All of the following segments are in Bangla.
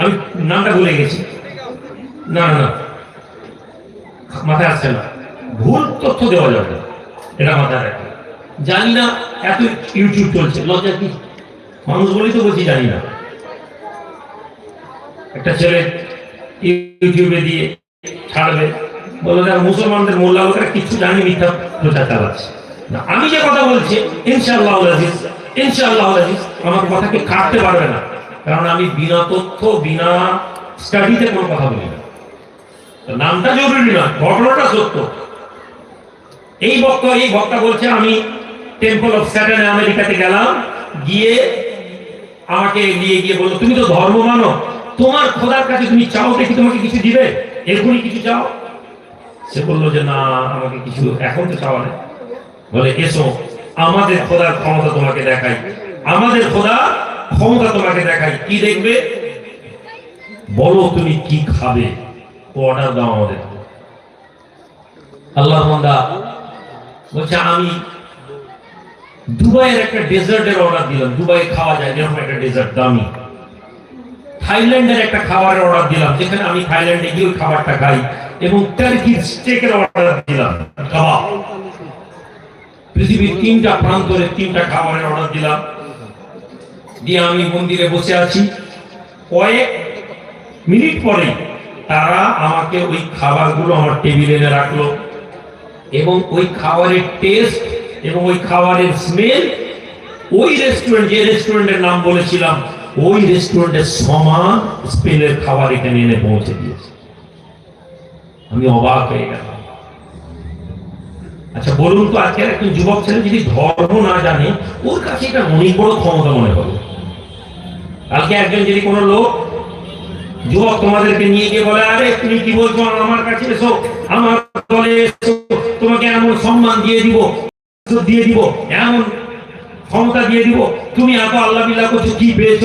আমি নামটা ভুলে গেছি। না না মাথায় আসছে না। ভুল তথ্য দেওয়া যাবে। এটা মাথায় জানি না, এত ইউটিউব চলছে। লজ্জা কি? মানুষ বলেই তো বলছি জানি না। একটা ছেলে ইউটিউবে দিয়ে ছাড়বে। বলবে যারা মুসলমানদের মোল্লা লোকেরা কিছু জানি, মিথ্যা প্রচার চালাচ্ছে। না, আমি যে কথা বলছি, ইনশাআল্লাহ ইনশাআল্লাহ আমার কথাকে কাটতে পারবে না। কারণ আমি বিনা তথ্য, বিনা স্টাডিতে কোনো কথা বলি না। নামটা জরুরি নয়, ঘটনাটা সত্য। এই বক্তা এই বক্তা বলছে, আমি টেম্পল অফ স্যাটার্ন আমেরিকাতে গেলাম, গিয়ে আমাকে নিয়ে গিয়ে বলল, তুমি তো ধর্ম মানো, তোমার খোদার কাছে তুমি চাও দেখি তোমাকে কিছু দিবে? এখনই কিছু চাও? সে বলল যে, না, আমাকে কিছু এখন তো চাওয়া নেই। বলে, এসো, আমাদের খোদার ক্ষমতা তোমাকে দেখাই। আমাদের খোদা ক্ষমতা তোমাকে দেখাই কি দেখবে? বলো তুমি কি খাবে? অর্ডার দাও আমাদের। আল্লাহ মন্দা বলছে, আমি দুবাইয়ের একটা ডেজার্টের অর্ডার দিলাম। দুবাই খাওয়া যায় যেরকম একটা ডেজার্ট, দামি। থাইল্যান্ডের একটা খাবারের অর্ডার দিলাম, যেখানে আমি থাইল্যান্ডে গিয়ে খাবারটা খাই এবং টার্কির স্টেকের অর্ডার দিলাম, কাবাব। পৃথিবীর তিনটা প্রান্তরে তিনটা খাবারের অর্ডার দিলাম। দিয়ে আমি মন্দিরে বসে আছি। কয়েক মিনিট পরে তারা আমাকে ওই খাবারগুলো আমার টেবিলে এনে রাখল। এবং ওই খাবারের টেস্ট এবং ওই খাবারের স্মেল ওই রেস্টুরেন্ট যে রেস্টুরেন্টের নাম বলেছিলাম, ওই রেস্টুরেন্টের সমান স্পেনের খাবার এখানে এনে পৌঁছে দিয়েছে। আমি অবাক হয়ে গেলাম। আচ্ছা বলুন তো আজকের একজন যুবক ছেলে যদি ধর্ম না জানে, ওর কাছে এটা অনেক বড় ক্ষমতা মনে হবে কালকে একজন যদি কোনো লোক যুবক তোমাদেরকে নিয়ে গিয়ে বলে, আরে, তুমি কি বলছো? আমার কাছে এসো, আমার দলে এসো, তোমাকে এমন সম্মান দিয়ে দিব দিয়ে দিব, এমন ক্ষমতা দিয়ে দিব। তুমি এত আল্লাহ বিল্লাহ করছ, কি পেয়েছ?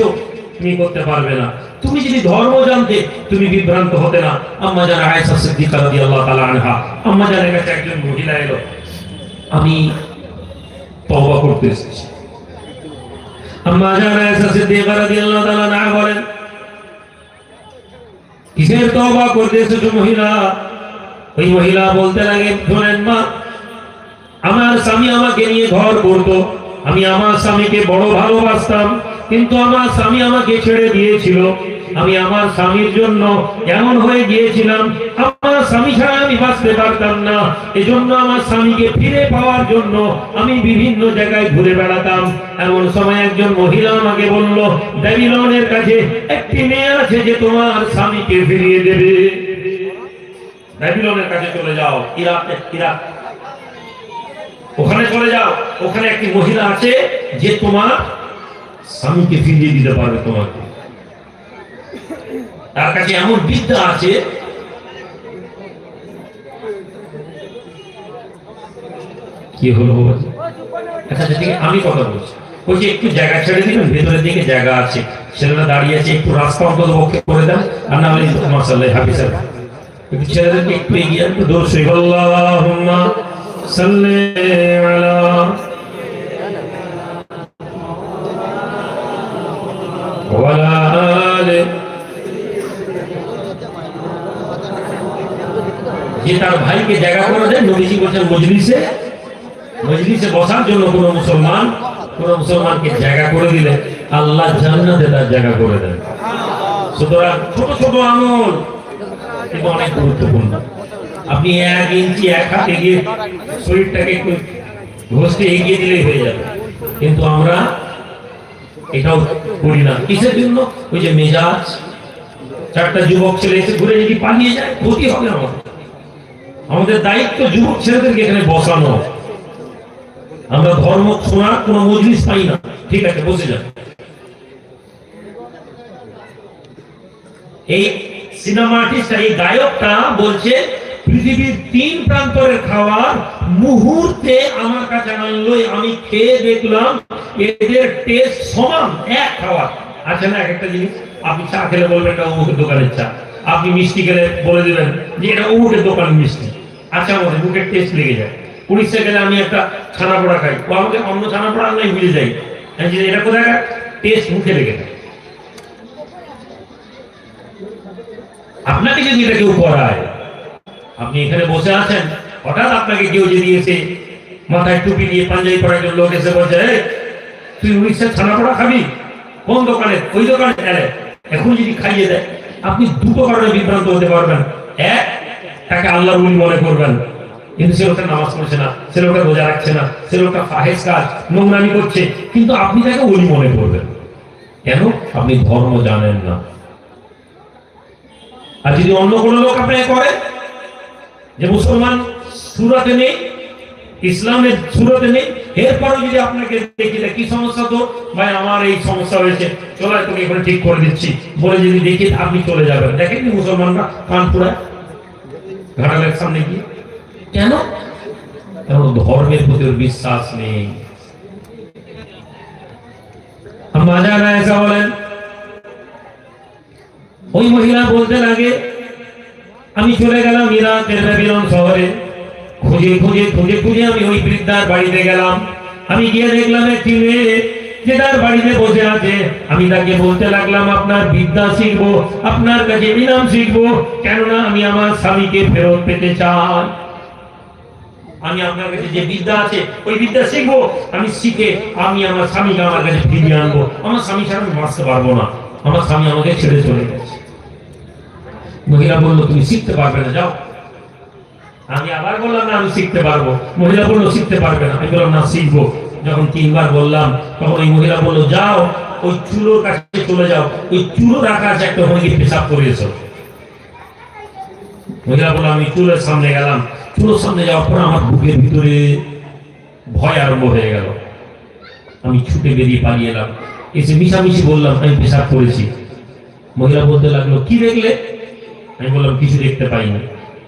তুমি করতে পারবে না। তুমি যদি ধর্ম জানতে, তুমি বিভ্রান্ত হতে না। আম্মা জান আয়েশা সিদ্দিকা রাদিয়াল্লাহু তাআলা আনহা। আম্মা জানের কাছে একজন মহিলা এলো। আমি তওবা করতে এসেছি। আম্মা না বলেন, কিসের মহিলা? ওই মহিলা বলতে লাগে শোনেন মা, আমার স্বামী আমাকে নিয়ে ঘর করতো। আমি আমার স্বামীকে বড় ভালোবাসতাম, কিন্তু আমার স্বামী আমাকে ছেড়ে দিয়েছিল। আমি আমার স্বামীর জন্য এমন হয়ে গিয়েছিলাম। আমার স্বামী ছাড়া আমি বাঁচতে পারতাম না। এজন্য আমার স্বামীকে ফিরে পাওয়ার জন্য আমি বিভিন্ন জায়গায় ঘুরে বেড়াতাম। এমন সময় একজন মহিলা আমাকে বলল, ব্যাবিলনের কাছে একটি মেয়ে আছে যে তোমার স্বামীকে ফিরিয়ে দেবে। ব্যাবিলনের কাছে চলে যাও, ইরাক ইরাক। ওখানে চলে যাও, ওখানে একটি মহিলা আছে যে তোমার স্বামীকে ফিরিয়ে দিতে পারবে তোমাকে। তার কাছে এমন বিদ্যা আছে কি হলো আচ্ছা আচ্ছা, ঠিক আছে, আমি কথা বলছি। বলছি একটু জায়গা ছেড়ে দিবেন ভেতরের দিকে জায়গা আছে। ছেলেরা দাঁড়িয়ে আছে একটু রাস্তা অন্তত করে দেন। আর না হলে মাসাল্লাহ হাফিজ একটু ছেলেদেরকে একটু এগিয়ে আসবে দোষ আল্লাহুম্মা সাল্লি আলি যে তার ভাইকে জায়গা করে দেন, নবীজি বলছেন, মজলিসে মজলিসে বসার জন্য কোনো মুসলমান, কোন মুসলমানকে জায়গা করে দিলে আল্লাহ জান্নাতে তার জায়গা করে দেন। সুতরাং ছোট ছোট আমল কিন্তু অনেক গুরুত্বপূর্ণ। আপনি এক ইঞ্চি, এক হাত এগিয়ে শরীরটাকে একটু ঘষতে এগিয়ে দিলেই হয়ে যাবে। কিন্তু আমরা এটাও করি না। কিসের জন্য? ওই যে মেজাজ, চারটা যুবক ছেলে এসে ঘুরে যদি পালিয়ে যায়, ক্ষতি হবে আমাদের। আমাদের দায়িত্ব যুবক ছেলেদেরকে এখানে বসানো। আমরা ধর্ম শোনার কোনো মজলিস পাই না। ঠিক আছে, বসে যান। এই সিনেমা আর্টিস্ট এই গায়কটা বলছে, পৃথিবীর তিন প্রান্তরের খাবার মুহূর্তে আমার কাছে আনলো আমি খেয়ে দেখলাম এদের টেস্ট সমান, এক খাবার আছে না এক একটা জিনিস, আপনি চা খেলে বলবেন এটা অমুকের দোকানের চা। আপনি মিষ্টি খেলে বলে দেবেন যে এটা অমুকের দোকানের মিষ্টি। আচ্ছা আমাদের মুখের টেস্ট লেগে যায়। উড়িষ্যা গেলে আমি একটা ছানা পোড়া খাই। ও আমাকে অন্য ছানা পোড়া নাই ভুলে যাই যে এটা কোথায়? টেস্ট মুখে লেগে থাকে আপনাকে যদি এটা কেউ করায় আপনি এখানে বসে আছেন হঠাৎ আপনাকে কেউ যদি এসে মাথায় টুপি দিয়ে পাঞ্জাবি পরা একজন লোক এসে বলছে "এই, তুই উড়িষ্যার ছানা পড়া খাবি? কোন দোকানে? ওই দোকানে? এখন যদি খাইয়ে দেয় আপনি দুটো কারণে বিভ্রান্ত হতে পারবেন। এক তাকে আল্লাহর উনি মনে করবেন। কিন্তু সে লোকটা নামাজ পড়ছে না, সে লোকটা রোজা রাখছে না, সে লোকটা ফাহেজ কাজ, নোংরামি করছে। কিন্তু আপনি তাকে উনি মনে করবেন। কেন? আপনি ধর্ম জানেন না। আর যদি অন্য কোনো লোক আপনাকে করে, যে মুসলমান সুরাতে নেই, ইসলামের সুরতে নেই এরপরে যদি আপনাকে দেখি কি সমস্যা তো, ভাই আমার এই সমস্যা হয়েছে, চলো তোকে এখানে ঠিক করে দিচ্ছি। বলে যদি দেখি, আপনি চলে যাবেন। দেখেন মুসলমানরা কানপুরা ঘাটালের সামনে গিয়ে, কেন? কারণ ধর্মের প্রতি ওর বিশ্বাস নেই। মাজারা এসা বলেন, ওই মহিলা বলতে লাগে আমি চলে গেলাম ইরাকের ব্যাবিলন শহরে। খুঁজে খুঁজে খুঁজে খুঁজে আমি ওই বৃদ্ধার বাড়িতে গেলাম। আমি গিয়ে দেখলাম একটি মেয়ে যে বাড়িতে বসে আছে। আমি তাকে বলতে লাগলাম, আপনার বিদ্যা শিখব, আপনার কাছে ইনাম শিখব, কেননা আমি আমার স্বামীকে ফেরত পেতে চাই। আমি আপনার কাছে যে বিদ্যা আছে, ওই বিদ্যা শিখব, আমি শিখে আমি আমার স্বামীকে আমার কাছে ফিরিয়ে আনব। আমার স্বামী ছাড়া আমি বাঁচতে পারব না। আমার স্বামী আমাকে ছেড়ে চলে গেছে। মহিলা বলল, তুমি শিখতে পারবে না, যাও। আমি আবার বললাম, না, আমি শিখতে পারব। মহিলা বলল, শিখতে পারবে না। আমি বললাম, না, শিখব। যখন তিনবার বললাম, তখন ওই মহিলা বলল, যাও, ওই চুলোর কাছে চলে যাও। ওই চুলো রাখা আছে একটা ওখানে পেশাব করে এসো মহিলা বলল, আমি চুলের সামনে গেলাম। চুলোর সামনে যাওয়ার পর আমার বুকের ভিতরে ভয় আরম্ভ হয়ে গেল। আমি ছুটে বেরিয়ে পালিয়ে এলাম। এসে মিশামিশি বললাম, আমি পেশাব করেছি। মহিলা বলতে লাগল, কি দেখলে? আমি বললাম, কিছু দেখতে পাইনি।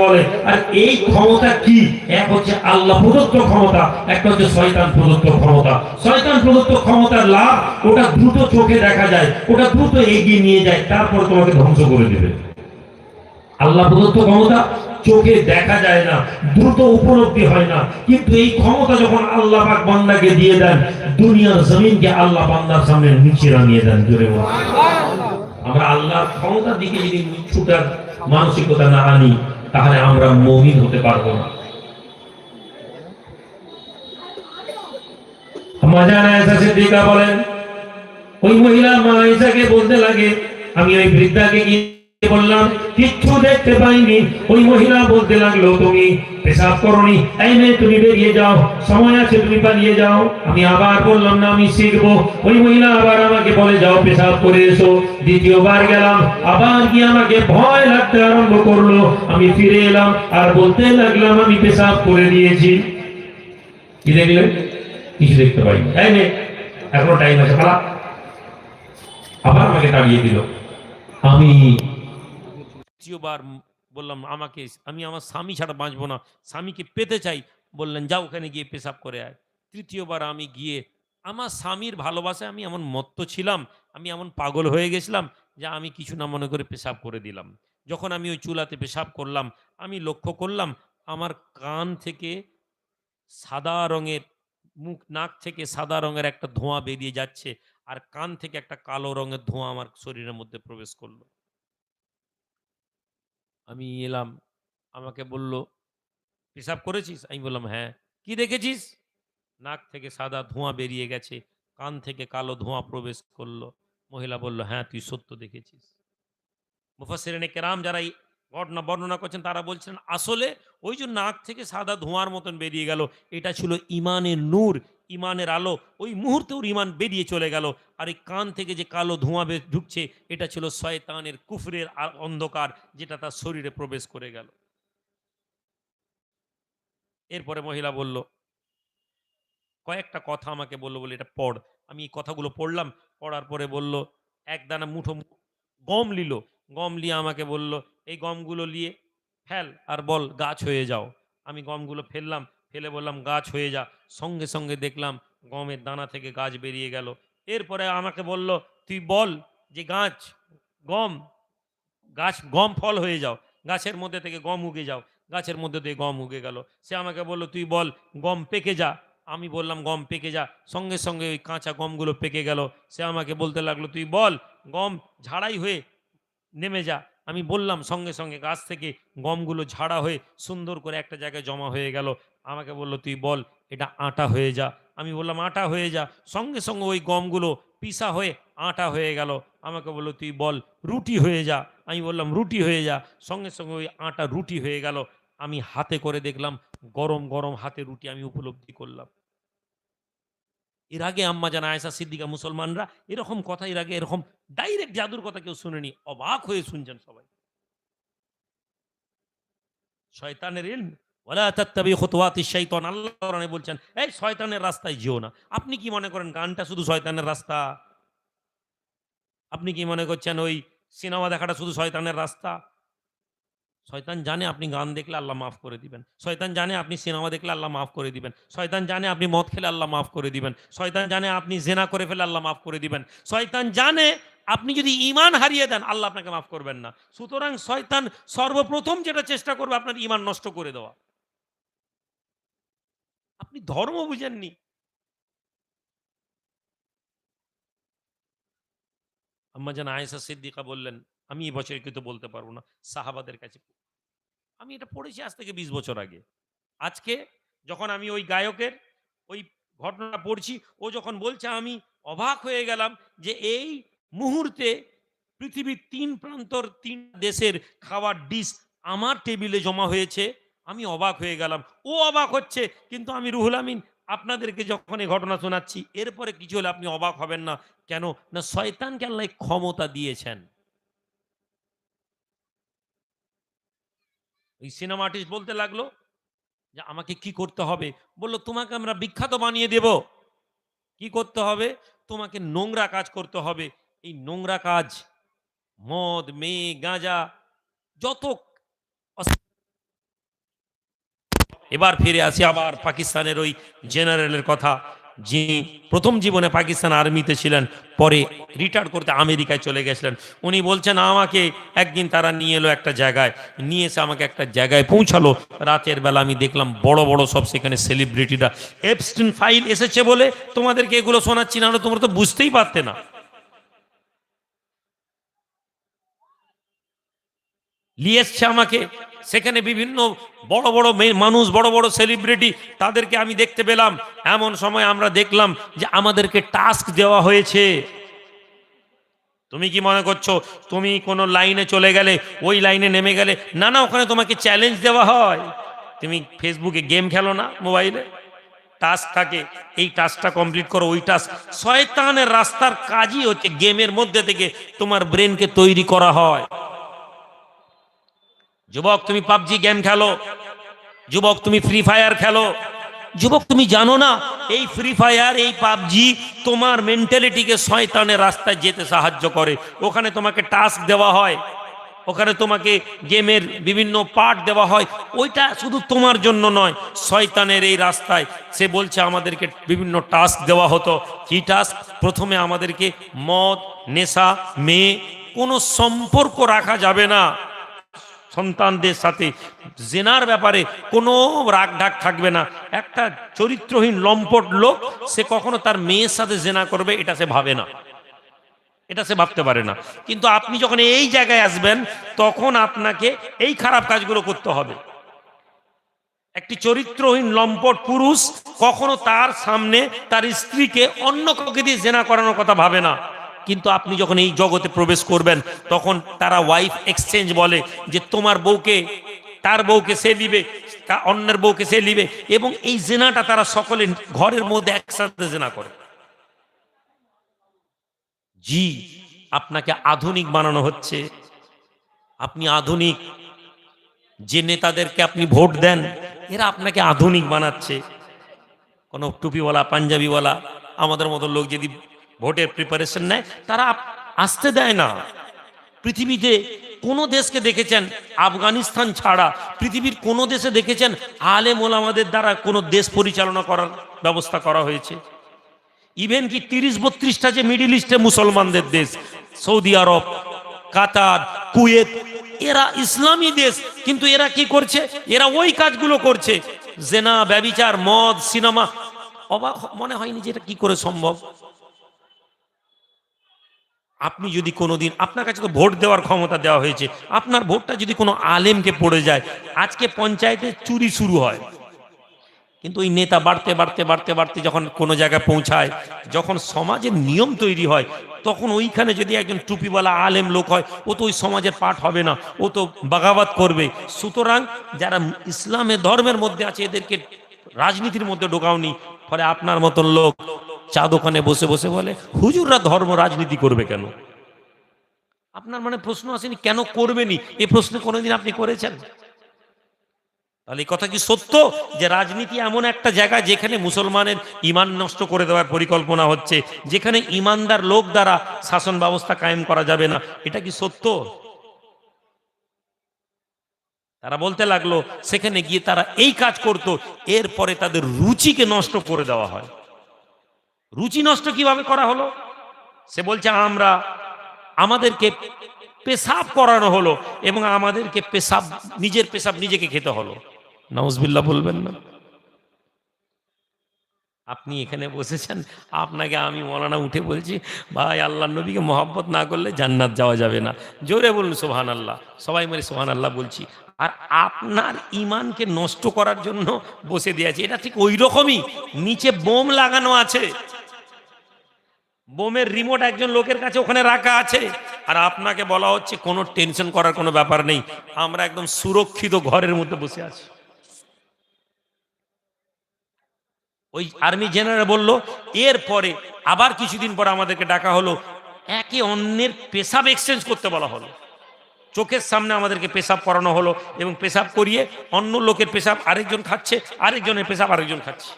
বলে আর এই ক্ষমতা কি? এক হচ্ছে আল্লাহ প্রদত্ত ক্ষমতা, একটা হচ্ছে শয়তান প্রদত্ত ক্ষমতা। শয়তান প্রদত্ত ক্ষমতার লাভ ওটা দ্রুত চোখে দেখা যায়, ওটা দ্রুত এগিয়ে নিয়ে যায়, তারপর তোমাকে ধ্বংস করে দেবে। আল্লাহ প্রদত্ত ক্ষমতা চোখে দেখা যায় না, দ্রুত উপলব্ধি হয় না। কিন্তু এই ক্ষমতা যখন আল্লাহ পাক বান্দাকে দিয়ে দেন, দুনিয়ার জমিনকে আল্লাহ বান্দার সামনে নিচে নামিয়ে দেন জোরে আমরা আল্লাহর ক্ষমতার দিকে যদি ছুটার মানসিকতা না আনি তাহলে আমরা মমিন হতে পারব না। মাজানা আয়সা সিদ্দিকা বলেন, ওই মহিলা মা আয়সাকে বলতে লাগে, আমি ওই বৃদ্ধাকে গিয়ে বললাম, কিচ্ছু দেখতে পাইনি। ওই মহিলা বলতে লাগল, তুমি পেশাব করনি এই মেয়ে তুমি বেরিয়ে যাও। সময় আছে, তুমি পালিয়ে যাও। আমি আবার বললাম, না, আমি শিখব। ওই মহিলা আবার আমাকে বলে, যাও পেশাব করে এসো। দ্বিতীয়বার গেলাম, আবার গিয়ে আমাকে ভয় লাগতে আরম্ভ করল। আমি ফিরে এলাম, আর বলতে লাগলাম, আমি পেশাব করে দিয়েছি কি দেখলে? কিছু দেখতে পাইনি। তাই নে, এখনও টাইম আছে, পালা। আবার আমাকে তাড়িয়ে দিল। আমি তৃতীয়বার বললাম, আমাকে আমি আমার স্বামী ছাড়া বাঁচবো না। স্বামীকে পেতে চাই। বললেন যা ওখানে গিয়ে পেশাব করে আয়। তৃতীয়বার আমি গিয়ে, আমার স্বামীর ভালোবাসায় আমি এমন মত্ত ছিলাম, আমি এমন পাগল হয়ে গেছিলাম যে আমি কিছু না মনে করে পেশাব করে দিলাম। যখন আমি ওই চুলাতে পেশাব করলাম, আমি লক্ষ্য করলাম, আমার কান থেকে সাদা রঙের, মুখ, নাক থেকে সাদা রঙের একটা ধোঁয়া বেরিয়ে যাচ্ছে, আর কান থেকে একটা কালো রঙের ধোঁয়া আমার শরীরের মধ্যে প্রবেশ করল। আমি এলাম, আমাকে বলল, পেশাব করেছিস? আমি বললাম হ্যাঁ। কি দেখেছিস? নাক থেকে সাদা ধোঁয়া বেরিয়ে গেছে। কান থেকে কালো ধোঁয়া প্রবেশ করল। মহিলা বলল হ্যাঁ তুই সত্য দেখেছিস। মুফাসিরেনে কেরাম যারা ঘটনা বর্ণনা করছেন, তারা বলছেন, আসলে ওই যে নাক থেকে সাদা ধোঁয়ার মতন বেরিয়ে গেল, এটা ছিল ইমানের নূর, ইমানের আলো, ওই মুহূর্তে ওর ইমান বেরিয়ে চলে গেল, আর এই কান থেকে যে কালো ধোঁয়া ঢুকছে, এটা ছিল শয়তানের কুফরের অন্ধকার, যেটা তার শরীরে প্রবেশ করে গেল। এরপরে মহিলা বলল, কয়েকটা কথা আমাকে বলল বলে এটা পড়, আমি এই কথাগুলো পড়লাম, পড়ার পরে বলল, এক দানা মুঠো গম লিল গম লিয়ে আমাকে বলল, এই গমগুলো নিয়ে ফেল আর বল গাছ হয়ে যাও। আমি গমগুলো ফেললাম, ফেলে বললাম, গাছ হয়ে যা। সঙ্গে সঙ্গে দেখলাম গমের দানা থেকে গাছ বেরিয়ে গেল। এরপরে আমাকে বলল, তুই বল যে গাছ, গম গাছ, গম ফল হয়ে যাও। গাছের মধ্যে থেকে গম উগে যাও। গাছের মধ্যে থেকে গম উগে গেল। সে আমাকে বলল, তুই বল, গম পেকে যা। আমি বললাম, গম পেকে যা। সঙ্গে সঙ্গে ওই কাঁচা গমগুলো পেকে গেল। সে আমাকে বলতে লাগল, তুই বল, গম ঝাড়াই হয়ে নেমে যা। আমি বললাম, সঙ্গে সঙ্গে গাছ থেকে গমগুলো ঝাড়া হয়ে সুন্দর করে একটা জায়গায় জমা হয়ে গেল। আমাকে বলল, তুই বল, এটা আটা হয়ে যা। আমি বললাম, আটা হয়ে যা। সঙ্গে সঙ্গে ওই গমগুলো পিসা হয়ে আটা হয়ে গেল। আমাকে বলল, তুই বল, রুটি হয়ে যা। আমি বললাম, রুটি হয়ে যা। সঙ্গে সঙ্গে ওই আটা রুটি হয়ে গেল। আমি হাতে করে দেখলাম, গরম গরম হাতে রুটি আমি উপলব্ধি করলাম। এর আগে আম্মা জানা আয়সা সিদ্দিকা মুসলমানরা এরকম কথা, এর আগে এরকম ডাইরেক্ট জাদুর কথা কেউ শুনেনি। অবাক হয়ে শুনছেন সবাই। শয়তানের ইলম। ওয়ালা তাত্তাবি খুতুওয়াতি শাইতান। আল্লাহ কোরআনে বলছেন, এই শয়তানের রাস্তায় যেও না। আপনি কি মনে করেন গানটা শুধু শয়তানের রাস্তা? আপনি কি মনে করছেন ওই সিনেমা দেখাটা শুধু শয়তানের রাস্তা? শয়তান জানে আপনি গান দেখলে আল্লাহ মাফ করে দিবেন। শয়তান জানে আপনি সিনেমা দেখলে আল্লাহ মাফ করে দিবেন। শয়তান জানে আপনি মদ খেলে আল্লাহ মাফ করে দিবেন। শয়তান জানে আপনি জেনা করে ফেলে আল্লাহ মাফ করে দিবেন। শয়তান জানে আপনি যদি ইমান হারিয়ে দেন, আল্লাহ আপনাকে মাফ করবেন না। সুতরাং শয়তান সর্বপ্রথম যেটা চেষ্টা করবে, আপনার ইমান নষ্ট করে দেওয়া। আপনি ধর্ম বুঝেননি। আম্মা যেন আয়েশা সিদ্দিকা বললেন আমি এই বছর কিন্তু বলতে পারব না, সাহাবাদের কাছে। আমি এটা পড়েছি আজ থেকে বিশ বছর আগে। আজকে যখন আমি ওই গায়কের ওই ঘটনা পড়ছি, ও যখন বলছে, আমি অবাক হয়ে গেলাম যে এই মুহূর্তে পৃথিবীর তিন প্রান্তর তিন দেশের খাওয়ার ডিশ আমার টেবিলে জমা হয়েছে, আমি অবাক হয়ে গেলাম। ও অবাক হচ্ছে, কিন্তু আমি রুহুল আমিন আপনাদেরকে যখন এই ঘটনা শোনাচ্ছি, এরপরে কিছু হলে আপনি অবাক হবেন না। কেন? না, শয়তানকে আল্লাহ ক্ষমতা দিয়েছেন। ওই সিনেমা আর্টিস্ট বলতে লাগল যে, আমাকে কি করতে হবে? বলল, তোমাকে আমরা বিখ্যাত বানিয়ে দেব। কি করতে হবে? তোমাকে নোংরা কাজ করতে হবে। এই নোংরা কাজ, মদ, মেয়ে, গাঁজা, যত এবার ফিরে আসি আবার পাকিস্তানের ওই জেনারেলের কথা। যিনি প্রথম জীবনে পাকিস্তান আর্মিতে ছিলেন, পরে রিটায়ার করতে আমেরিকায় চলে গেছিলেন। উনি বলছেন, আমাকে একদিন তারা নিয়ে এলো একটা জায়গায়। নিয়ে এসে আমাকে একটা জায়গায় পৌঁছালো। রাতের বেলা আমি দেখলাম, বড় বড় সব সেখানে সেলিব্রিটিরা এপস্টিন ফাইল এসেছে বলে তোমাদেরকে এগুলো শোনাচ্ছি না তোমরা তো বুঝতেই পারতে না। নিয়ে এসছে আমাকে। সেখানে বিভিন্ন বড় বড় মানুষ, বড় বড় সেলিব্রিটি তাদেরকে আমি দেখতে পেলাম। এমন সময় আমরা দেখলাম যে আমাদেরকে টাস্ক দেওয়া হয়েছে। তুমি কি মনে করছ? তুমি কোনো লাইনে চলে গেলে, ওই লাইনে নেমে গেলে, না না, ওখানে তোমাকে চ্যালেঞ্জ দেওয়া হয়। তুমি ফেসবুকে গেম খেলো না মোবাইলে টাস্ক থাকে, এই টাস্কটা কমপ্লিট করো, ওই টাস্ক শয়তানের রাস্তার কাজই হচ্ছে গেমের মধ্যে থেকে তোমার ব্রেনকে তৈরি করা হয়। যুবক, তুমি পাবজি গেম খেলো। যুবক, তুমি ফ্রি ফায়ার খেলো। যুবক, তুমি জানো না, এই ফ্রি ফায়ার, এই পাবজি তোমার মেন্টালিটিকে শয়তানের রাস্তায় যেতে সাহায্য করে। ওখানে তোমাকে টাস্ক দেওয়া হয়। ওখানে তোমাকে গেমের বিভিন্ন পার্ট দেওয়া হয়। ওইটা শুধু তোমার জন্য নয়, শয়তানের এই রাস্তায়। সে বলছে, আমাদেরকে বিভিন্ন টাস্ক দেওয়া হতো। কি টাস্ক প্রথমে আমাদেরকে মদ, নেশা, মেয়ে কোনো সম্পর্ক রাখা যাবে না। সন্তানদের সাথে জেনার ব্যাপারে কোনো রাগ ঢাক থাকবে না। একটা চরিত্রহীন, লম্পট লোক, সে কখনো তার মেয়ের সাথে জেনা করবে, এটা সে ভাবে না। এটা সে ভাবতে পারে না। কিন্তু আপনি যখন এই জায়গায় আসবেন, তখন আপনাকে এই খারাপ কাজগুলো করতে হবে। একটি চরিত্রহীন, লম্পট পুরুষ কখনো তার সামনে তার স্ত্রীকে অন্য কাউকে দিয়ে জেনা করানোর কথা ভাবে না। কিন্তু আপনি যখন এই জগতে প্রবেশ করবেন, তখন তারা ওয়াইফ এক্সচেঞ্জ বলে যে তোমার বউকে, তার বউকে সে নিবে তা- অন্যের বউকে সে নিবে এবং এই জেনাটা তারা সকলে ঘরের মধ্যে একসাথে জেনা করে। জি, আপনাকে আধুনিক বানানো হচ্ছে। আপনি আধুনিক, যে নেতাদেরকে আপনি ভোট দেন, এরা আপনাকে আধুনিক বানাচ্ছে। কোনো টুপিওয়ালা, পাঞ্জাবিওয়ালা, আমাদের মতো লোক যদি ভোটের প্রিপারেশন নেয়, তারা আসতে দেয় না। পৃথিবীতে কোনো দেশকে দেখেছেন আফগানিস্তান ছাড়া, পৃথিবীর কোনো দেশে দেখেছেন আলে মোলামাদের দ্বারা কোনো দেশ পরিচালনা করার ব্যবস্থা করা হয়েছে? ইভেন কি তিরিশ বত্রিশটা যে মিডিল ইস্টে মুসলমানদের দেশ সৌদি আরব কাতার কুয়েত এরা ইসলামী দেশ, কিন্তু এরা কি করছে? এরা ওই কাজগুলো করছে। জেনা, ব্যবিচার, মদ, সিনেমা, অবাক মনে হয়নি যে এটা কি করে সম্ভব? আপনি যদি কোনোদিন, আপনার কাছে তো ভোট দেওয়ার ক্ষমতা দেওয়া হয়েছে, আপনার ভোটটা যদি কোনো আলেমকে পড়ে যায়, আজকে পঞ্চায়েতে চুরি শুরু হয়। কিন্তু ওই নেতা বাড়তে বাড়তে বাড়তে বাড়তে যখন কোনো জায়গায় পৌঁছায়, যখন সমাজের নিয়ম তৈরি হয়, তখন ওইখানে যদি একজন টুপিওয়ালা আলেম লোক হয়, ও তো ওই সমাজের পাঠ হবে না, ও তো বাগাবাত করবে। সুতরাং যারা ইসলামের ধর্মের মধ্যে আছে, এদেরকে রাজনীতির মধ্যে ঢোকাওনি, ফলে আপনার মতন লোক চা দোকানে বসে বসে বলে, হুজুররা ধর্ম রাজনীতি করবে কেন? আপনার মানে প্রশ্ন আসেনি, কেন করবেনি? এ প্রশ্ন কোনোদিন আপনি করেছেন? তাহলে এই কথা কি সত্য যে রাজনীতি এমন একটা জায়গা যেখানে মুসলমানের ইমান নষ্ট করে দেওয়ার পরিকল্পনা হচ্ছে, যেখানে ইমানদার লোক দ্বারা শাসন ব্যবস্থা কায়েম করা যাবে না? এটা কি সত্য? তারা বলতে লাগল, সেখানে গিয়ে তারা এই কাজ করত, এরপরে তাদের রুচিকে নষ্ট করে দেওয়া হয়। রুচি নষ্ট কীভাবে করা হলো? সে বলছে, আমরা আমাদেরকে পেশাব করানো হলো এবং আমাদেরকে পেশাব, নিজের পেশাব নিজেকে খেতে হলো। নাউজবিল্লাহ বলবেন না। আপনি এখানে বসেছেন, আপনাকে আমি মলানা উঠে বলছি, ভাই আল্লাহ নবীকে মহব্বত না করলে জান্নাত যাওয়া যাবে না। জোরে বলুন সোহান আল্লাহ সবাই মিলে সোহান আল্লাহ বলছি। আর আপনার ইমানকে নষ্ট করার জন্য বসে দিয়েছে, এটা ঠিক ওই রকমই। নিচে বোম লাগানো আছে। বোমের রিমোট একজন লোকের কাছে ওখানে রাখা আছে। আর আপনাকে বলা হচ্ছে, কোনো টেনশন করার কোনো ব্যাপার নেই। আমরা একদম সুরক্ষিত ঘরের মধ্যে বসে আছি। ওই আর্মি জেনারেল বলল, এরপরে আবার কিছুদিন পর আমাদেরকে ডাকা হলো। একে অন্যের পেশাব এক্সচেঞ্জ করতে বলা হলো। চোখের সামনে আমাদেরকে পেশাব করানো হলো এবং পেশাব করিয়ে অন্য লোকের পেশাব আরেকজন খাচ্ছে, আরেকজনের পেশাব আরেকজন খাচ্ছে।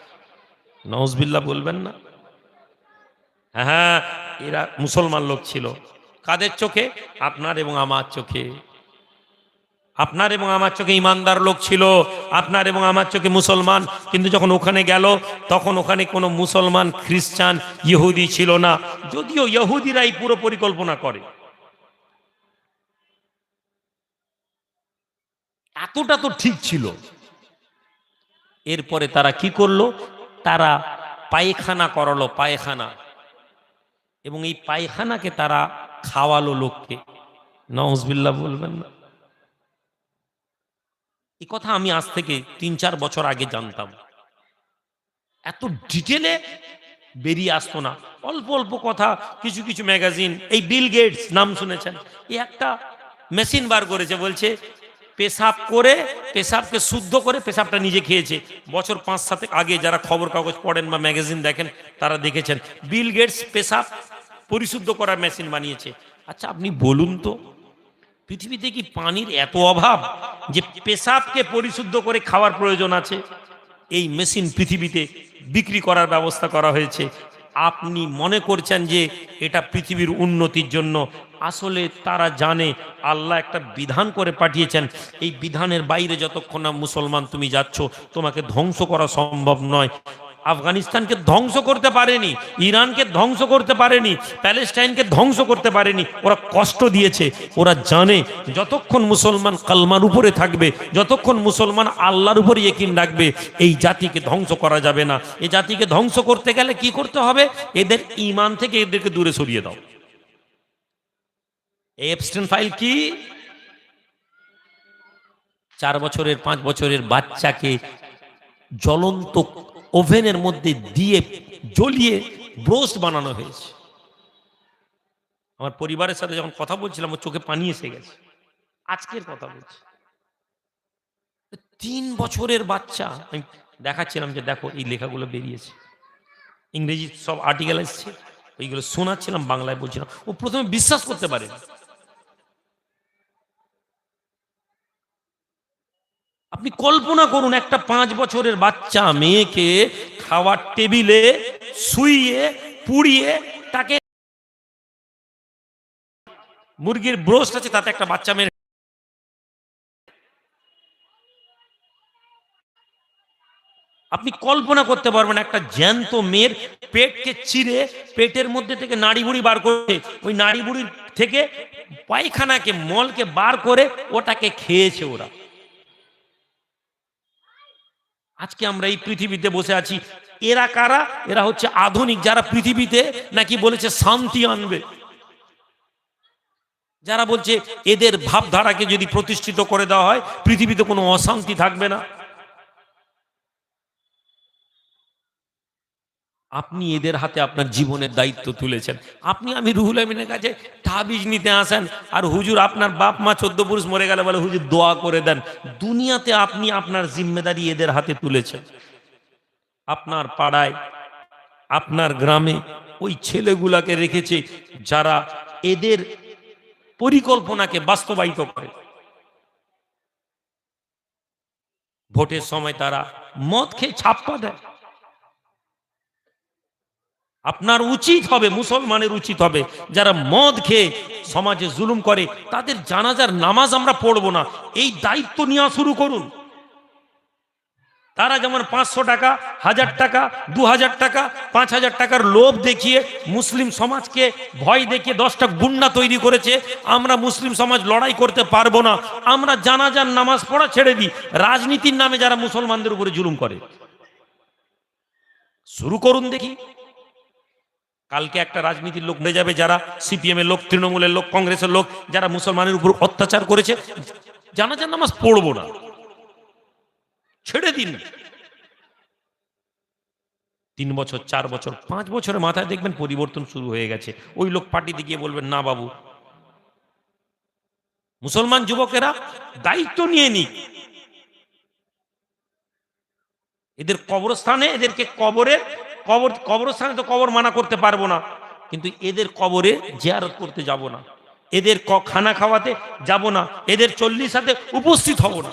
নওজবিল্লা বলবেন না। হ্যাঁ এরা মুসলমান লোক ছিল। কাদের চোখে? আপনার এবং আমার চোখে। আপনার এবং আমার চোখে ইমানদার লোক ছিল, আপনার এবং আমার চোখে মুসলমান। কিন্তু যখন ওখানে গেল, তখন ওখানে কোনো মুসলমান, খ্রিস্টান, ইহুদি ছিল না। যদিও ইহুদিরাই পুরো পরিকল্পনা করে। এতটা তো ঠিক ছিল। এরপরে তারা কি করল? তারা পায়খানা করালো, পায়খানা। এবং এই পায়খানাকে তারা খাওয়ালো লোককে। নওয়াজবিল্লাহ বলবেন না। এই কথা আমি আজ থেকে তিন চার বছর আগে জানতাম। এত ডিটেলে বেরিয়ে আসতো না। অল্প অল্প কথা, কিছু কিছু ম্যাগাজিন, এই বিল গেটস নাম শুনেছেন। এই একটা মেশিন বার করেছে, বলছে, পেশাব করে, পেশাবকে শুদ্ধ করে পেশাবটা নিজে খেয়েছে। বছর পাঁচ সাত আগে যারা খবর কাগজ পড়েন বা ম্যাগাজিন দেখেন, তারা দেখেছেন। বিল গেটস পেশাব পরিশুদ্ধ করার মেশিন বানিয়েছে। আচ্ছা আপনি বলুন তো, পৃথিবীতে কি পানির এত অভাব যে পেশাবকে পরিশুদ্ধ করে খাওয়ার প্রয়োজন আছে? এই মেশিন পৃথিবীতে বিক্রি করার ব্যবস্থা করা হয়েছে। আপনি মনে করছেন যে এটা পৃথিবীর উন্নতির জন্য? আসলে তারা জানে, আল্লাহ একটা বিধান করে পাঠিয়েছেন। এই বিধানের বাইরে যতক্ষণ না মুসলমান তুমি যাচ্ছ, তোমাকে ধ্বংস করা সম্ভব নয়। আফগানিস্তানকে ধ্বংস করতে পারেনি, ইরানকে ধ্বংস করতে পারেনি, প্যালেস্টাইনকে ধ্বংস করতে পারেনি, ওরা কষ্ট দিয়েছে, ওরা জানে যতক্ষণ মুসলমান কালমার উপরে থাকবে, যতক্ষণ মুসলমান আল্লাহর উপরে একিন রাখবে, এই জাতিকে ধ্বংস করা যাবে না। এই জাতিকে ধ্বংস করতে গেলে কি করতে হবে? এদের ইমান থেকে এদেরকে দূরে সরিয়ে দাও। এপস্টেন ফাইল কি? চার বছরের, পাঁচ বছরের বাচ্চাকে জ্বলন্ত ওভেনের মধ্যে দিয়ে জ্বলিয়ে ব্রোস্ট বানানো হয়েছে। আমার পরিবারের সাথে যখন কথা বলছিলাম, ওর চোখে পানি এসে গেছে। আজকের কথা বলছি। তিন বছরের বাচ্চা, আমি দেখাচ্ছিলাম যে দেখো, এই লেখাগুলো বেরিয়েছে। ইংরেজি সব আর্টিকেল এসছে, ওইগুলো শোনাচ্ছিলাম, বাংলায় বলছিলাম। ও প্রথমে বিশ্বাস করতে পারে আপনি কল্পনা করুন, একটা পাঁচ বছরের বাচ্চা মেয়েকে খাওয়ার টেবিলে শুইয়ে, পুড়িয়ে তাকে মুরগির ব্রোস্ট আছে, তাতে একটা বাচ্চা মেয়ে আপনি কল্পনা করতে পারবেন, একটা জ্যান্ত মেয়ের পেটকে চিরে, পেটের মধ্যে থেকে নাড়ি বুড়ি বার করে, ওই নাড়ি বুড়ির থেকে পায়খানাকে, মলকে বার করে, ওটাকে খেয়েছে ওরা। আজকে আমরা এই পৃথিবীতে বসে আছি। এরা কারা? এরা হচ্ছে আধুনিক, যারা পৃথিবীতে নাকি বলেছে শান্তি আনবে। যারা বলছে এদের ভাবধারাকে যদি প্রতিষ্ঠিত করে দেওয়া হয়, পৃথিবীতে কোনো অশান্তি থাকবে না। আপনি এদের হাতে আপনার জীবনের দায়িত্ব তুলেছেন। আপনি, আমি রুহুল আমিনের কাছে তাবিজ নিতে আসেন আর হুজুর আপনার বাপ মা চোদ্দ পুরুষ মরে গেলে বলে, হুজুর, দোয়া করে দেন। দুনিয়াতে আপনি আপনার জিম্মেদারি এদের হাতে তুলেছেন। আপনার পাড়ায়, আপনার গ্রামে ওই ছেলেগুলাকে রেখেছে যারা এদের পরিকল্পনাকে বাস্তবায়িত করে। ভোটের সময় তারা মদ খেয়ে ছাপ্পা দেয়। আপনার উচিত হবে, মুসলমানের উচিত হবে, যারা মদ খেয়ে সমাজে জুলুম করে, তাদের জানাজার নামাজ আমরা পড়ব না। এই দায়িত্ব নেওয়া শুরু করুন। তারা যেমন পাঁচশো টাকা, হাজার টাকা, দু হাজার টাকা, পাঁচ হাজার টাকার লোভ দেখিয়ে মুসলিম সমাজকে ভয় দেখিয়ে দশটা গুন্ডা তৈরি করেছে, আমরা মুসলিম সমাজ লড়াই করতে পারব না। আমরা জানাজার নামাজ পড়া ছেড়ে দিই। রাজনীতির নামে যারা মুসলমানদের উপরে জুলুম করে। শুরু করুন দেখি। কালকে একটা রাজনীতির লোক নিয়ে যাবে যারা সিপিএম এর লোক, তৃণমূলের লোক, কংগ্রেসের লোক, যারা মুসলমানের উপর অত্যাচার করেছে। জানাজার নামাজ পড়ব না। ছেড়ে দিন। তিন বছর, চার বছর, পাঁচ বছরের মাথায় দেখবেন পরিবর্তন শুরু হয়ে গেছে। ওই লোক পার্টিতে গিয়ে বলবেন, না বাবু। মুসলমান যুবকেরা দায়িত্ব নিয়ে নিক। এদের কবরস্থানে, এদেরকে কবরে কবর কবরস্থানে তো কবর মানা করতে পারব না। কিন্তু এদের কবরে জিয়ারত করতে যাব না। এদের খানা খাওয়াতে যাব না। এদের চল্লিশ সাথে উপস্থিত হব না।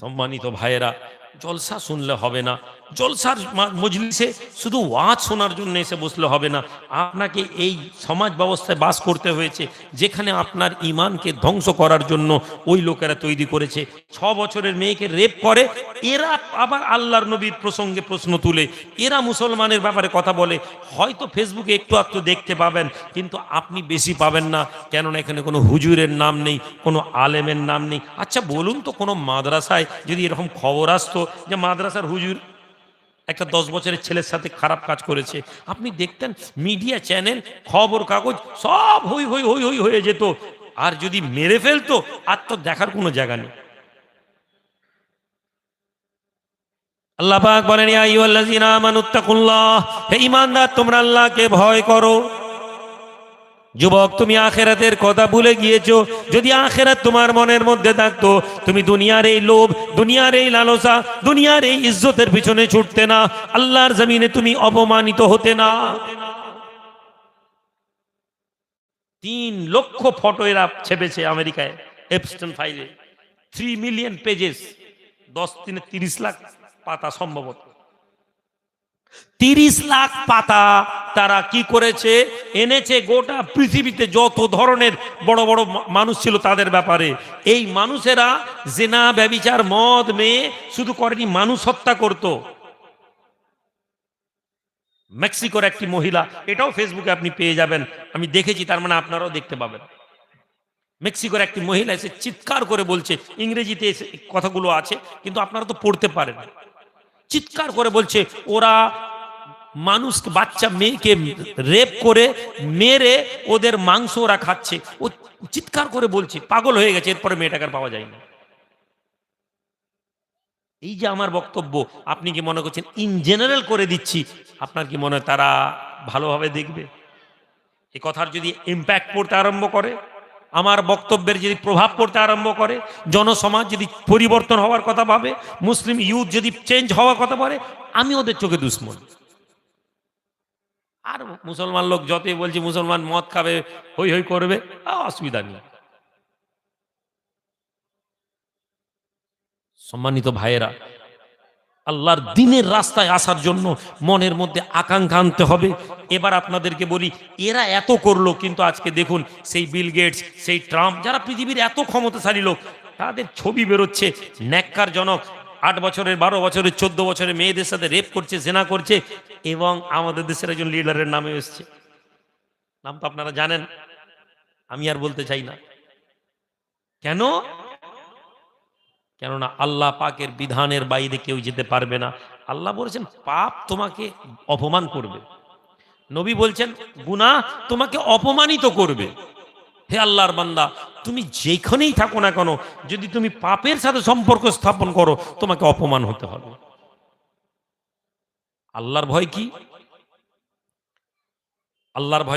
সম্মানিত ভাইয়েরা, জলসা শুনলে হবে না। জলসার মজলিসে শুধু ওয়াজ শোনার জন্য এসে বসলে হবে না। আপনাকে এই সমাজ ব্যবস্থায় বাস করতে হয়েছে, যেখানে আপনার ইমানকে ধ্বংস করার জন্য ওই লোকেরা তৈরি করেছে। ছ বছরের মেয়েকে রেপ করে, এরা আবার আল্লাহর নবীর প্রসঙ্গে প্রশ্ন তুলে। এরা মুসলমানের ব্যাপারে কথা বলে। হয়তো ফেসবুকে একটু একটু দেখতে পাবেন, কিন্তু আপনি বেশি পাবেন না, কেননা এখানে কোনো হুজুরের নাম নেই, কোনো আলেমের নাম নেই। আচ্ছা বলুন তো কোনো মাদ্রাসায় যদি এরকম খবর আসতো যে মাদ্রাসার হুজুর একটা দশ বছরের ছেলের সাথে খারাপ কাজ করেছে। আপনি দেখতেন মিডিয়া চ্যানেল খবর, কাগজ, সব হই হই হই হই, হয়ে যেত। আর যদি মেরে ফেলতো, আর তো দেখার কোনো জায়গা নেই। আল্লাহ বলেন, ইয়া তোমরা আল্লাহকে ভয় করো। যুবক, তুমি আখেরাতের কথা ভুলে গিয়েছো। যদি আখেরাত তোমার মনের মধ্যে থাকতো, তুমি দুনিয়ার এই লোভ, দুনিয়ার এই লালসা, দুনিয়ার এই ইজ্জতের পিছনে ছুটতে না। আল্লাহর জমিনে তুমি অপমানিত হতে না। তিন লক্ষ ফটো এরা ছেপেছে আমেরিকায় এপস্টন ফাইলে থ্রি মিলিয়ন পেজেস দশ দিনে তিরিশ লাখ পাতা সম্ভবত। তিরিশ লাখ পাতা তারা কি করেছে? এনেছে গোটা পৃথিবীতে যত ধরনের বড় বড় মানুষ ছিল তাদের ব্যাপারে। এই মানুষেরা জেনা, ব্যবিচার, মদ, মেয়ে শুধু করেনি, মানুষ হত্যা করত। মেক্সিকোর একটি মহিলা, এটাও ফেসবুকে আপনি পেয়ে যাবেন। আমি দেখেছি, তার মানে আপনারাও দেখতে পাবেন। মেক্সিকোর একটি মহিলা এসে চিৎকার করে বলছে, ইংরেজিতে এসে কথাগুলো আছে, কিন্তু আপনারা তো পড়তে পারেন। চিৎকার করে বলছে, ওরা মানুষ বাচ্চা মেয়েকে রেপ করে মেরে ওদের মাংস ওরা খাচ্ছে। ও চিৎকার করে বলছে, পাগল হয়ে গেছে, এরপরে মেয়েটাকে আর পাওয়া যায় না এই যে আমার বক্তব্য, আপনি কি মনে করছেন ইন জেনারেল করে দিচ্ছি, আপনার কি মনে হয় তারা ভালোভাবে দেখবে? এ কথার যদি ইম্প্যাক্ট পড়তে আরম্ভ করে আমার বক্তব্যের যদি প্রভাব পড়তে আরম্ভ করে, জনসমাজ যদি পরিবর্তন হওয়ার কথা ভাবে, মুসলিম ইউথ যদি চেঞ্জ হওয়ার কথা বলে, আমি ওদের চোখে দুশ্মন। আর মুসলমান লোক যতই বলছি, মুসলমান মদ খাবে, হই হই করবে অসুবিধা নেই। সম্মানিত ভাইয়েরা আল্লাহর দিনের রাস্তায় আসার জন্য মনের মধ্যে আকাঙ্ক্ষা আনতে হবে। এবার আপনাদেরকে বলি, এরা এত করল, কিন্তু আজকে দেখুন, সেই বিল গেটস, সেই ট্রাম্প, যারা পৃথিবীর এত ক্ষমতাশালী লোক, তাদের ছবি বেরোচ্ছে। ন্যাক্কারজনক, আট বছরের, বারো বছরের, চোদ্দ বছরের মেয়েদের সাথে রেপ করছে, জেনা করছে, এবং আমাদের দেশের একজন লিডারের নামে এসছে। নাম তো আপনারা জানেন, আমি আর বলতে চাই না। কেন? কেননা আল্লাহ পাকের বিধানের বাইরে কেউ যেতে পারবে না। আল্লাহ বলেছেন, পাপ তোমাকে অপমান করবে। নবী বলছেন, গুনাহ তোমাকে অপমানিত করবে। হে আল্লাহর বান্দা, তুমি যেখানেই থাকো না কেন, যদি তুমি পাপের সাথে সম্পর্ক স্থাপন করো, তোমাকে অপমান হতে হবে। আল্লাহর ভয় কি? আল্লাহর ভয়